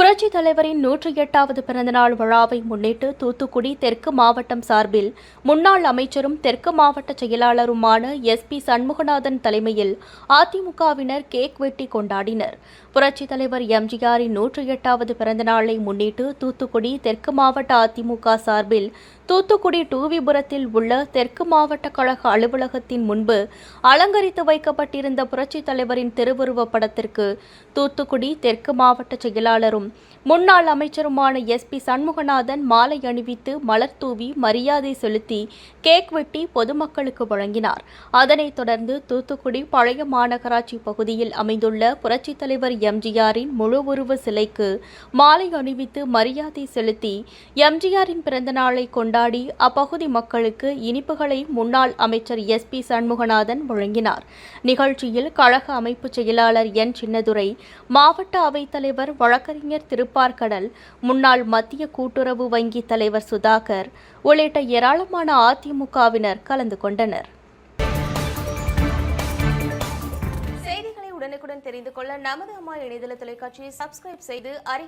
புரட்சி தலைவரின் நூற்றி எட்டாவது பிறந்தநாள் விழாவை முன்னிட்டு தூத்துக்குடி தெற்கு மாவட்டம் சார்பில் முன்னாள் அமைச்சரும் தெற்கு மாவட்ட செயலாளருமான எஸ் பி சண்முகநாதன் தலைமையில் அதிமுகவினர் கேக் வெட்டி கொண்டாடினர். புரட்சித் தலைவர் எம்ஜிஆரின் நூற்றி எட்டாவது பிறந்தநாளை முன்னிட்டு தூத்துக்குடி தெற்கு மாவட்ட அதிமுக சார்பில் தூத்துக்குடி டூவிபுரத்தில் உள்ள தெற்கு மாவட்ட கழக அலுவலகத்தின் முன்பு அலங்கரித்து வைக்கப்பட்டிருந்த புரட்சித் தலைவரின் திருவுருவப் படத்திற்கு தூத்துக்குடி தெற்கு மாவட்ட செயலாளரும் முன்னாள் அமைச்சருமான எஸ் பி சண்முகநாதன் மாலை அணிவித்து மலர் தூவி மரியாதை செலுத்தி கேக் வெட்டி பொதுமக்களுக்கு வழங்கினார். அதனைத் தொடர்ந்து தூத்துக்குடி பழைய மாநகராட்சி பகுதியில் அமைந்துள்ள புரட்சித் தலைவர் எம்ஜிஆரின் முழு உருவ சிலைக்கு மாலை அணிவித்து மரியாதை செலுத்தி எம்ஜிஆரின் பிறந்த நாளை கொண்டாடி அப்பகுதி மக்களுக்கு இனிப்புகளை முன்னாள் அமைச்சர் எஸ் பி சண்முகநாதன் வழங்கினார். நிகழ்ச்சியில் கழக அமைப்பு செயலாளர் என் சின்னதுரை மாவட்ட அவைத்தலைவர் வழக்கறிஞர் திருப்பார்கடல் முன்னாள் மத்திய கூட்டுறவு வங்கி தலைவர் சுதாகர் உள்ளிட்ட ஏராளமான அதிமுகவினர் கலந்து கொண்டனர். செய்திகளை உடனுக்குடன் தெரிந்து கொள்ள நமது அம்மா இணையதள தொலைக்காட்சியை சப்ஸ்கிரைப் செய்து அறி